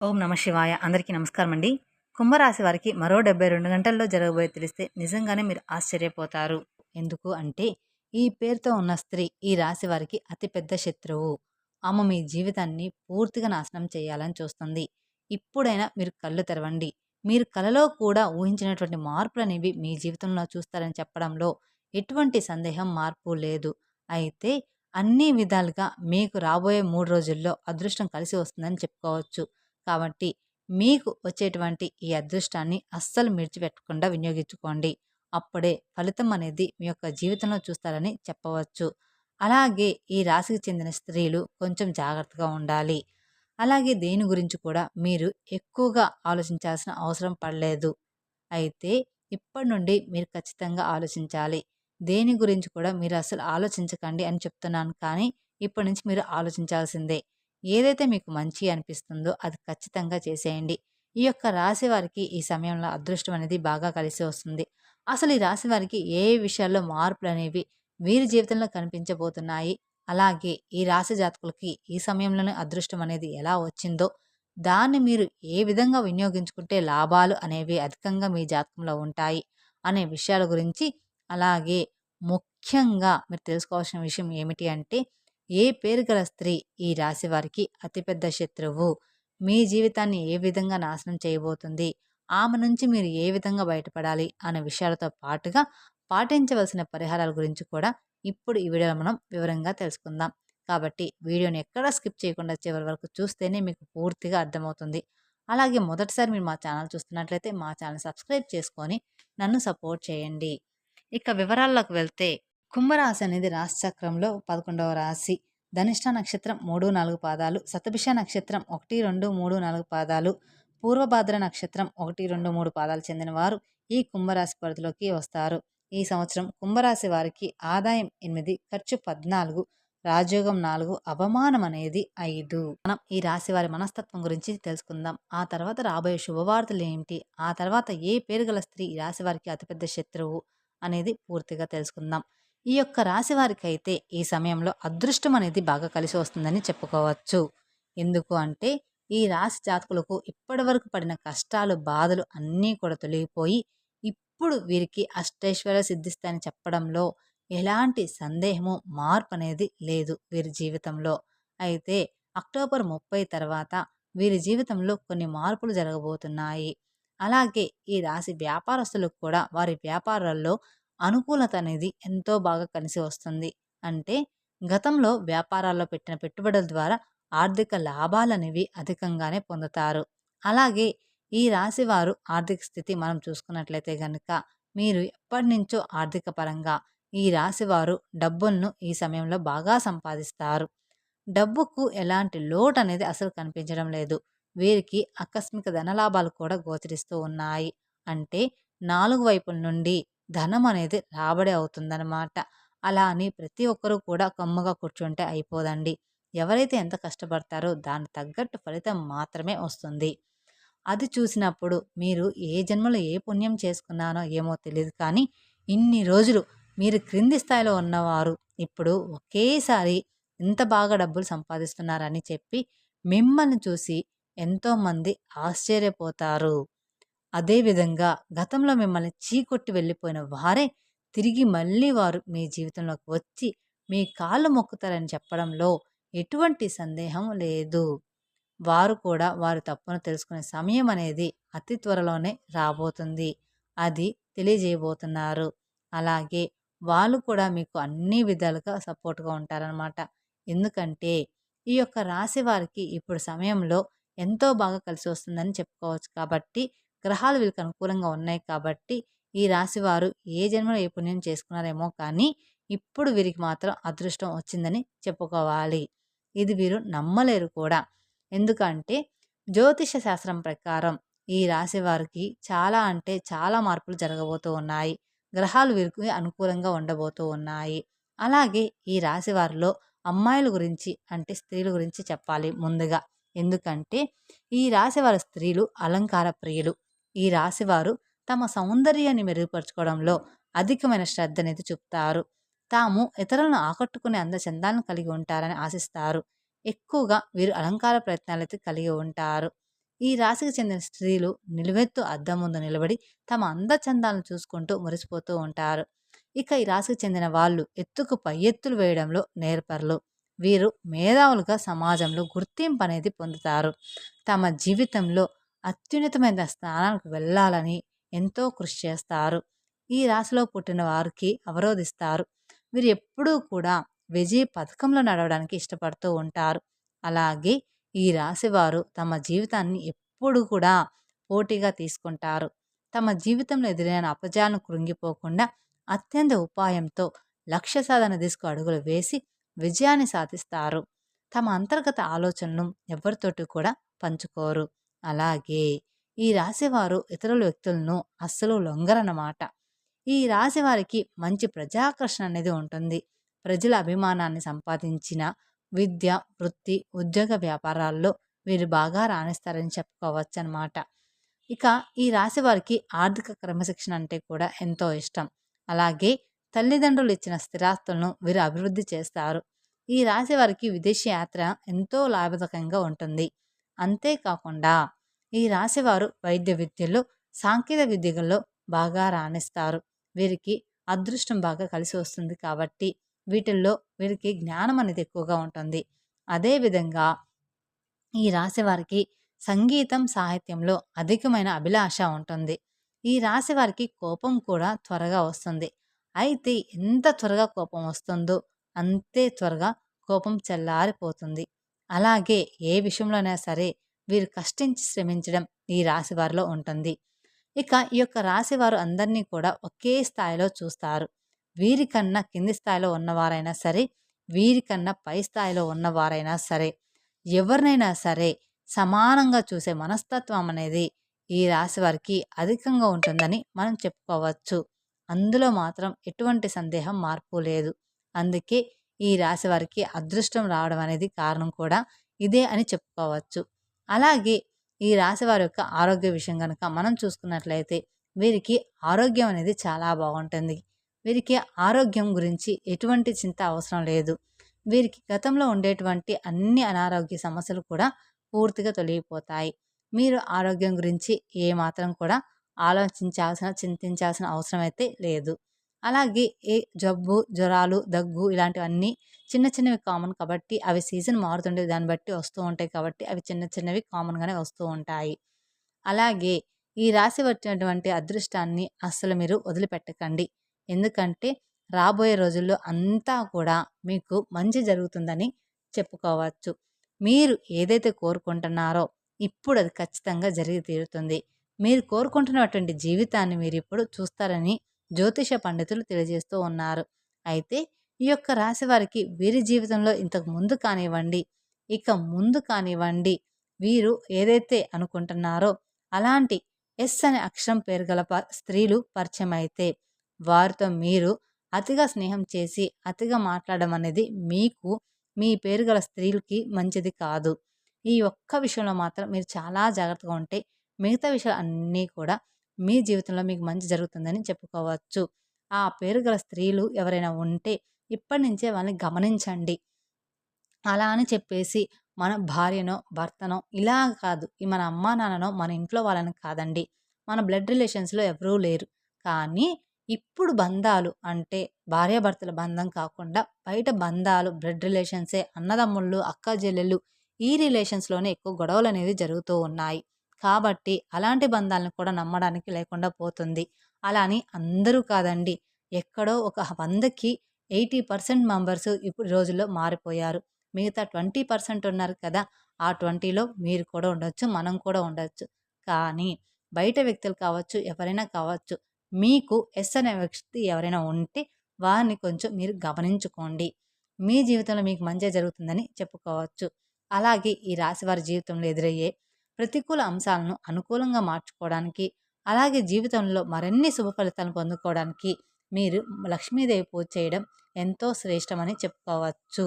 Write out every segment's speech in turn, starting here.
ఓం నమ శివాయ. అందరికీ నమస్కారం అండి కుంభరాశి వారికి మరో డెబ్బై రెండు గంటల్లో జరగబోయే తెలిస్తే నిజంగానే మీరు ఆశ్చర్యపోతారు. ఎందుకు అంటే ఈ పేరుతో ఉన్న స్త్రీ ఈ రాశి వారికి అతిపెద్ద శత్రువు. ఆమె మీ జీవితాన్ని పూర్తిగా నాశనం చేయాలని చూస్తుంది. ఇప్పుడైనా మీరు కళ్ళు తెరవండి. మీరు కలలో కూడా ఊహించినటువంటి మార్పులు అనేవి మీ జీవితంలో చూస్తారని చెప్పడంలో ఎటువంటి సందేహం మార్పు లేదు. అయితే అన్ని విధాలుగా మీకు రాబోయే మూడు రోజుల్లో అదృష్టం కలిసి వస్తుందని చెప్పుకోవచ్చు. కాబట్టి మీకు వచ్చేటువంటి ఈ అదృష్టాన్ని అస్సలు మిడిచిపెట్టకుండా వినియోగించుకోండి. అప్పుడే ఫలితం అనేది మీ యొక్క జీవితంలో చూస్తారని చెప్పవచ్చు. అలాగే ఈ రాశికి చెందిన స్త్రీలు కొంచెం జాగ్రత్తగా ఉండాలి. అలాగే దేని గురించి కూడా మీరు ఎక్కువగా ఆలోచించాల్సిన అవసరం పడలేదు. అయితే ఇప్పటి నుండి మీరు ఖచ్చితంగా ఆలోచించాలి. దేని గురించి కూడా మీరు అసలు ఆలోచించకండి అని చెప్తున్నాను కానీ ఇప్పటి నుంచి మీరు ఆలోచించాల్సిందే. ఏదైతే మీకు మంచి అనిపిస్తుందో అది ఖచ్చితంగా చేసేయండి. ఈ యొక్క రాశి వారికి ఈ సమయంలో అదృష్టం అనేది బాగా కలిసి వస్తుంది. అసలు ఈ రాశి వారికి ఏ విషయాల్లో మార్పులు అనేవి వీరి జీవితంలో కనిపించబోతున్నాయి? అలాగే ఈ రాశి జాతకులకి ఈ సమయంలోనే అదృష్టం అనేది ఎలా వచ్చిందో దాన్ని మీరు ఏ విధంగా వినియోగించుకుంటే లాభాలు అనేవి అధికంగా మీ జాతకంలో ఉంటాయి అనే విషయాల గురించి అలాగే ముఖ్యంగా మీరు తెలుసుకోవాల్సిన విషయం ఏమిటి అంటే ఏ పేరు గల స్త్రీ ఈ రాశి వారికి అతిపెద్ద శత్రువు? మీ జీవితాన్ని ఏ విధంగా నాశనం చేయబోతుంది? ఆమె నుంచి మీరు ఏ విధంగా బయటపడాలి? అనే విషయాలతో పాటుగా పాటించవలసిన పరిహారాల గురించి కూడా ఇప్పుడు ఈ వీడియోలో మనం వివరంగా తెలుసుకుందాం. కాబట్టి వీడియోని ఎక్కడ స్కిప్ చేయకుండా చివరి వరకు చూస్తేనే మీకు పూర్తిగా అర్థమవుతుంది. అలాగే మొదటిసారి మీరు మా ఛానల్ చూస్తున్నట్లయితే మా ఛానల్ సబ్స్క్రైబ్ చేసుకొని నన్ను సపోర్ట్ చేయండి. ఇక వివరాల్లోకి వెళ్తే కుంభరాశి అనేది రాశిచక్రంలో పదకొండవ రాశి. ధనిష్ట నక్షత్రం మూడు నాలుగు పాదాలు సతభిష నక్షత్రం ఒకటి రెండు మూడు నాలుగు పాదాలు పూర్వభాద్ర నక్షత్రం ఒకటి రెండు మూడు పాదాలు చెందిన వారు ఈ కుంభరాశి పరిధిలోకి వస్తారు. ఈ సంవత్సరం కుంభరాశి వారికి ఆదాయం ఎనిమిది ఖర్చు పద్నాలుగు రాజయోగం నాలుగు అవమానం అనేది ఐదు. మనం ఈ రాశి వారి మనస్తత్వం గురించి తెలుసుకుందాం. ఆ తర్వాత రాబోయే శుభవార్తలు ఏమిటి? ఆ తర్వాత ఏ పేరు గల స్త్రీ ఈ రాశి వారికి అతిపెద్ద శత్రువు అనేది పూర్తిగా తెలుసుకుందాం. ఈ యొక్క రాశి వారికైతే ఈ సమయంలో అదృష్టం అనేది బాగా కలిసి వస్తుందని చెప్పుకోవచ్చు. ఎందుకు అంటే ఈ రాశి జాతకులకు ఇప్పటి వరకు పడిన కష్టాలు బాధలు అన్నీ కూడా తొలగిపోయి ఇప్పుడు వీరికి అష్టైశ్వర్య సిద్ధిస్తాయని చెప్పడంలో ఎలాంటి సందేహము మార్పు అనేది లేదు వీరి జీవితంలో. అయితే అక్టోబర్ ముప్పై తర్వాత వీరి జీవితంలో కొన్ని మార్పులు జరగబోతున్నాయి. అలాగే ఈ రాశి వ్యాపారస్తులకు కూడా వారి వ్యాపారాల్లో అనుకూలత అనేది ఎంతో బాగా కలిసి వస్తుంది. అంటే గతంలో వ్యాపారాల్లో పెట్టిన పెట్టుబడుల ద్వారా ఆర్థిక లాభాలు అనేవి అధికంగానే పొందుతారు. అలాగే ఈ రాశి వారు ఆర్థిక స్థితి మనం చూసుకున్నట్లయితే కనుక మీరు ఎప్పటి నుంచో ఆర్థిక పరంగా ఈ రాశి వారు డబ్బులను ఈ సమయంలో బాగా సంపాదిస్తారు. డబ్బుకు ఎలాంటి లోటు అనేది అసలు కనిపించడం లేదు. వీరికి ఆకస్మిక ధనలాభాలు కూడా గోచరిస్తూ ఉన్నాయి. అంటే నాలుగు వైపుల నుండి ధనం అనేది రాబడి అవుతుందన్నమాట. అలా అని ప్రతి ఒక్కరూ కూడా కమ్ముగా కూర్చుంటే అయిపోదండి. ఎవరైతే ఎంత కష్టపడతారో దాని తగ్గట్టు ఫలితం మాత్రమే వస్తుంది. అది చూసినప్పుడు మీరు ఏ జన్మలో ఏ పుణ్యం చేసుకున్నానో ఏమో తెలియదు కానీ ఇన్ని రోజులు మీరు క్రింది స్థాయిలో ఉన్నవారు ఇప్పుడు ఒకేసారి ఇంత బాగా డబ్బులు సంపాదిస్తున్నారని చెప్పి మిమ్మల్ని చూసి ఎంతోమంది ఆశ్చర్యపోతారు. అదేవిధంగా గతంలో మిమ్మల్ని చీకొట్టి వెళ్ళిపోయిన వారే తిరిగి మళ్ళీ వారు మీ జీవితంలోకి వచ్చి మీ కాళ్ళు మొక్కుతారని చెప్పడంలో ఎటువంటి సందేహం లేదు. వారు కూడా వారి తప్పును తెలుసుకునే సమయం అనేది అతి త్వరలోనే రాబోతుంది. అది తెలియజేయబోతున్నారు. అలాగే వాళ్ళు కూడా మీకు అన్ని విధాలుగా సపోర్ట్గా ఉంటారనమాట ఎందుకంటే ఈ యొక్క రాశి వారికి ఇప్పుడు సమయంలో ఎంతో బాగా కలిసి వస్తుందని చెప్పుకోవచ్చు. కాబట్టి గ్రహాలు వీళ్ళకి అనుకూలంగా ఉన్నాయి కాబట్టి ఈ రాశి వారు ఏ జన్మలో ఏ పుణ్యం చేసుకున్నారేమో కానీ ఇప్పుడు వీరికి మాత్రం అదృష్టం వచ్చిందని చెప్పుకోవాలి. ఇది వీరు నమ్మలేరు కూడా. ఎందుకంటే జ్యోతిష శాస్త్రం ప్రకారం ఈ రాశి వారికి చాలా అంటే చాలా మార్పులు జరగబోతూ ఉన్నాయి. గ్రహాలు వీరికి అనుకూలంగా ఉండబోతూ ఉన్నాయి. అలాగే ఈ రాశి వారిలో అమ్మాయిల గురించి అంటే స్త్రీల గురించి చెప్పాలి ముందుగా. ఎందుకంటే ఈ రాశి వారి స్త్రీలు అలంకార ప్రియులు. ఈ రాశివారు తమ సౌందర్యాన్ని మెరుగుపరచుకోవడంలో అధికమైన శ్రద్ధ అనేది చూపుతారు. తాము ఇతరులను ఆకట్టుకునే అందచందాలను కలిగి ఉంటారని ఆశిస్తారు. ఎక్కువగా వీరు అలంకార ప్రయత్నాలైతే కలిగి ఉంటారు. ఈ రాశికి చెందిన స్త్రీలు నిలువెత్తు అద్దం ముందు నిలబడి తమ అందచందాలను చూసుకుంటూ మురిసిపోతూ ఉంటారు. ఇక ఈ రాశికి చెందిన వాళ్ళు ఎత్తుకు పై ఎత్తులు వేయడంలో నేర్పర్లు. వీరు మేధావులుగా సమాజంలో గుర్తింపు అనేది పొందుతారు. తమ జీవితంలో అత్యున్నతమైన స్థానానికి వెళ్ళాలని ఎంతో కృషి చేస్తారు. ఈ రాశిలో పుట్టిన వారికి అవరోధిస్తారు. వీరు ఎప్పుడూ కూడా విజయ పథకంలో నడవడానికి ఇష్టపడుతూ ఉంటారు. అలాగే ఈ రాశి వారు తమ జీవితాన్ని ఎప్పుడు కూడా పోటీగా తీసుకుంటారు. తమ జీవితంలో ఎదురైన అపజాలను కృంగిపోకుండా అత్యంత ఉపాయంతో లక్ష్య సాధన దిశకు అడుగులు వేసి విజయాన్ని సాధిస్తారు. తమ అంతర్గత ఆలోచనను ఎవరితోటి కూడా పంచుకోరు. అలాగే ఈ రాశివారు ఇతరుల వ్యక్తులను అస్సలు లొంగరన్నమాట. ఈ రాశి వారికి మంచి ప్రజాకర్షణ అనేది ఉంటుంది. ప్రజల అభిమానాన్ని సంపాదించిన విద్య వృత్తి ఉద్యోగ వ్యాపారాల్లో వీరు బాగా రాణిస్తారని చెప్పుకోవచ్చు అనమాట ఇక ఈ రాశి వారికి ఆర్థిక క్రమశిక్షణ అంటే కూడా ఎంతో ఇష్టం. అలాగే తల్లిదండ్రులు ఇచ్చిన స్థిరాస్తులను వీరు అభివృద్ధి చేస్తారు. ఈ రాశి వారికి విదేశీ యాత్ర ఎంతో లాభదాయకంగా ఉంటుంది. అంతేకాకుండా ఈ రాశివారు వైద్య విద్యలో సాంకేతిక విద్యల్లో బాగా రాణిస్తారు. వీరికి అదృష్టం బాగా కలిసి వస్తుంది కాబట్టి వీటిల్లో వీరికి జ్ఞానం అనేది ఎక్కువగా ఉంటుంది. అదేవిధంగా ఈ రాశి వారికి సంగీతం సాహిత్యంలో అధికమైన అభిలాష ఉంటుంది. ఈ రాశి వారికి కోపం కూడా త్వరగా వస్తుంది. అయితే ఎంత త్వరగా కోపం వస్తుందో అంతే త్వరగా కోపం చల్లారిపోతుంది. అలాగే ఏ విషయంలోనైనా సరే వీరు కష్టించి శ్రమించడం ఈ రాశి వారిలో ఉంటుంది. ఇక ఈ యొక్క రాశి వారు అందరినీ కూడా ఒకే స్థాయిలో చూస్తారు. వీరికన్నా కింది స్థాయిలో ఉన్నవారైనా సరే వీరికన్నా పై స్థాయిలో ఉన్నవారైనా సరే ఎవరినైనా సరే సమానంగా చూసే మనస్తత్వం అనేది ఈ రాశి వారికి అధికంగా ఉంటుందని మనం చెప్పుకోవచ్చు. అందులో మాత్రం ఎటువంటి సందేహం మార్పు లేదు. అందుకే ఈ రాశి వారికి అదృష్టం రావడం అనేది కారణం కూడా ఇదే అని చెప్పుకోవచ్చు. అలాగే ఈ రాశి వారి యొక్క ఆరోగ్య విషయం కనుక మనం చూసుకున్నట్లయితే వీరికి ఆరోగ్యం అనేది చాలా బాగుంటుంది. వీరికి ఆరోగ్యం గురించి ఎటువంటి చింత అవసరం లేదు. వీరికి గతంలో ఉండేటువంటి అన్ని అనారోగ్య సమస్యలు కూడా పూర్తిగా తొలగిపోతాయి. మీరు ఆరోగ్యం గురించి ఏమాత్రం కూడా ఆలోచించాల్సిన చింతించాల్సిన అవసరం అయితే లేదు. అలాగే ఏ జబ్బు జ్వరాలు దగ్గు ఇలాంటివన్నీ చిన్న చిన్నవి కామన్ కాబట్టి అవి సీజన్ మారుతుండే దాన్ని బట్టి వస్తూ ఉంటాయి కాబట్టి అవి చిన్న చిన్నవి కామన్గానే వస్తూ ఉంటాయి. అలాగే ఈ రాశి వచ్చినటువంటి అదృష్టాన్ని అస్సలు మీరు వదిలిపెట్టకండి. ఎందుకంటే రాబోయే రోజుల్లో అంతా కూడా మీకు మంచి జరుగుతుందని చెప్పుకోవచ్చు. మీరు ఏదైతే కోరుకుంటున్నారో ఇప్పుడు అది ఖచ్చితంగా జరిగి తీరుతుంది. మీరు కోరుకుంటున్నటువంటి జీవితాన్ని మీరు ఇప్పుడు చూస్తారని జ్యోతిష పండితులు తెలియజేస్తూ ఉన్నారు. అయితే ఈ యొక్క రాశి వారికి వీరి జీవితంలో ఇంతకు ముందు కానివ్వండి ఇక ముందు కానివ్వండి వీరు ఏదైతే అనుకుంటున్నారో అలాంటి ఎస్ అనే అక్షరం పేరు గల స్త్రీలు పరిచయం అయితే వారితో మీరు అతిగా స్నేహం చేసి అతిగా మాట్లాడడం అనేది మీకు మీ పేరు గల స్త్రీలకి మంచిది కాదు. ఈ ఒక్క విషయంలో మాత్రం మీరు చాలా జాగ్రత్తగా ఉంటే మిగతా విషయాలు అన్నీ కూడా మీ జీవితంలో మీకు మంచి జరుగుతుందని చెప్పుకోవచ్చు. ఆ పేరు గల స్త్రీలు ఎవరైనా ఉంటే ఇప్పటి నుంచే వాళ్ళని గమనించండి. అలా అని చెప్పేసి మన భార్యనో భర్తనో ఇలా కాదు. ఈ మన అమ్మా నాన్ననో మన ఇంట్లో వాళ్ళని కాదండి. మన బ్లడ్ రిలేషన్స్లో ఎవరూ లేరు. కానీ ఇప్పుడు బంధాలు అంటే భార్యాభర్తల బంధం కాకుండా బయట బంధాలు బ్లడ్ రిలేషన్సే అన్నదమ్ముళ్ళు అక్క చెల్లెళ్ళు ఈ రిలేషన్స్లోనే ఎక్కువ గొడవలు అనేవి జరుగుతూ ఉన్నాయి. కాబట్టి అలాంటి బంధాలను కూడా నమ్మడానికి లేకుండా పోతుంది. అలా అని అందరూ కాదండి. ఎక్కడో ఒక వందకి ఎయిటీ పర్సెంట్ మెంబర్స్ ఇప్పుడు రోజుల్లో మారిపోయారు. మిగతా ట్వంటీ పర్సెంట్ ఉన్నారు కదా ఆ ట్వంటీలో మీరు కూడా ఉండొచ్చు మనం కూడా ఉండొచ్చు. కానీ బయట వ్యక్తులు కావచ్చు ఎవరైనా కావచ్చు మీకు ఎస్ అనే వ్యక్తి ఎవరైనా ఉంటే వారిని కొంచెం మీరు గమనించుకోండి. మీ జీవితంలో మీకు మంచిగా జరుగుతుందని చెప్పుకోవచ్చు. అలాగే ఈ రాశి వారి జీవితంలో ఎదురయ్యే ప్రతికూల అంశాలను అనుకూలంగా మార్చుకోవడానికి అలాగే జీవితంలో మరిన్ని శుభ ఫలితాలను పొందుకోవడానికి మీరు లక్ష్మీదేవి పూజ చేయడం ఎంతో శ్రేష్టమని చెప్పుకోవచ్చు.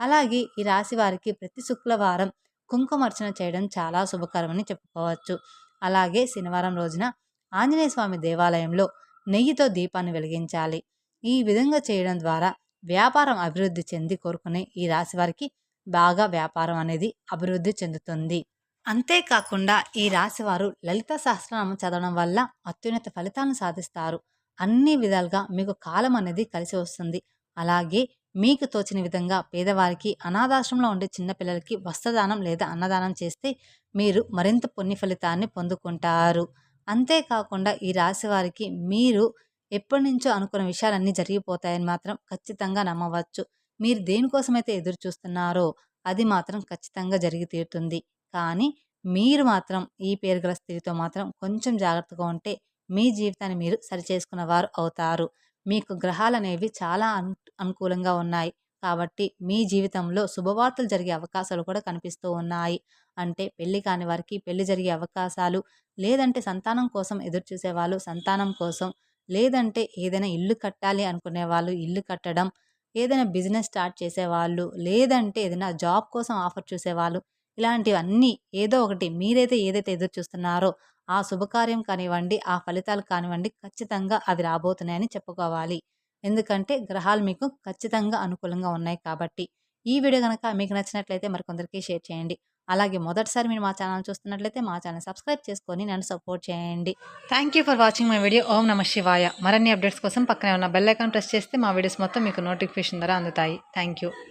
అలాగే ఈ రాశి వారికి ప్రతి శుక్రవారం కుంకుమర్చన చేయడం చాలా శుభకరమని చెప్పుకోవచ్చు. అలాగే శనివారం రోజున ఆంజనేయ స్వామి దేవాలయంలో నెయ్యితో దీపాన్ని వెలిగించాలి. ఈ విధంగా చేయడం ద్వారా వ్యాపారం అభివృద్ధి చెంది కోరుకునే ఈ రాశి వారికి బాగా వ్యాపారం అనేది అభివృద్ధి చెందుతుంది. అంతేకాకుండా ఈ రాశివారు లలిత సహస్రనామం చదవడం వల్ల అత్యున్నత ఫలితాలను సాధిస్తారు. అన్ని విధాలుగా మీకు కాలం అనేది కలిసి వస్తుంది. అలాగే మీకు తోచిన విధంగా పేదవారికి అనాథాశ్రమంలో ఉండే చిన్నపిల్లలకి వస్త్రదానం లేదా అన్నదానం చేస్తే మీరు మరింత పుణ్య ఫలితాన్ని పొందుకుంటారు. అంతేకాకుండా ఈ రాశి వారికి మీరు ఎప్పటి నుంచో అనుకున్న విషయాలన్నీ జరిగిపోతాయని మాత్రం ఖచ్చితంగా నమ్మవచ్చు. మీరు దేనికోసమైతే ఎదురు చూస్తున్నారో అది మాత్రం ఖచ్చితంగా జరిగి తీరుతుంది. కానీ మీరు మాత్రం ఈ పేరు గల స్త్రీతో మాత్రం కొంచెం జాగ్రత్తగా ఉంటే మీ జీవితాన్ని మీరు సరిచేసుకున్న వారు అవుతారు. మీకు గ్రహాలు అనేవి చాలా అను అనుకూలంగా ఉన్నాయి. కాబట్టి మీ జీవితంలో శుభవార్తలు జరిగే అవకాశాలు కూడా కనిపిస్తూ ఉన్నాయి. అంటే పెళ్ళి కాని వారికి పెళ్ళి జరిగే అవకాశాలు లేదంటే సంతానం కోసం ఎదురు చూసే వాళ్ళు సంతానం కోసం లేదంటే ఏదైనా ఇల్లు కట్టాలి అనుకునే వాళ్ళు ఇల్లు కట్టడం ఏదైనా బిజినెస్ స్టార్ట్ చేసేవాళ్ళు లేదంటే ఏదైనా జాబ్ కోసం ఆఫర్ చూసేవాళ్ళు ఇలాంటివన్నీ ఏదో ఒకటి మీరైతే ఏదైతే ఎదురు చూస్తున్నారో ఆ శుభకార్యం కానివ్వండి ఆ ఫలితాలు కానివ్వండి ఖచ్చితంగా అది రాబోతున్నాయని చెప్పుకోవాలి. ఎందుకంటే గ్రహాలు మీకు ఖచ్చితంగా అనుకూలంగా ఉన్నాయి కాబట్టి. ఈ వీడియో కనుక మీకు నచ్చినట్లయితే మరికొందరికి షేర్ చేయండి. అలాగే మొదటిసారి మీరు మా ఛానల్ చూస్తున్నట్లయితే మా ఛానల్ సబ్స్క్రైబ్ చేసుకొని నన్ను సపోర్ట్ చేయండి. Thank you for watching my video ఓం నమ శివాయ. మరిన్ని అప్డేట్స్ కోసం పక్కనే ఉన్న బెల్ ఐకాన్ ప్రెస్ చేస్తే మా వీడియోస్ మొత్తం మీకు నోటిఫికేషన్ ద్వారా అందుతాయి. Thank you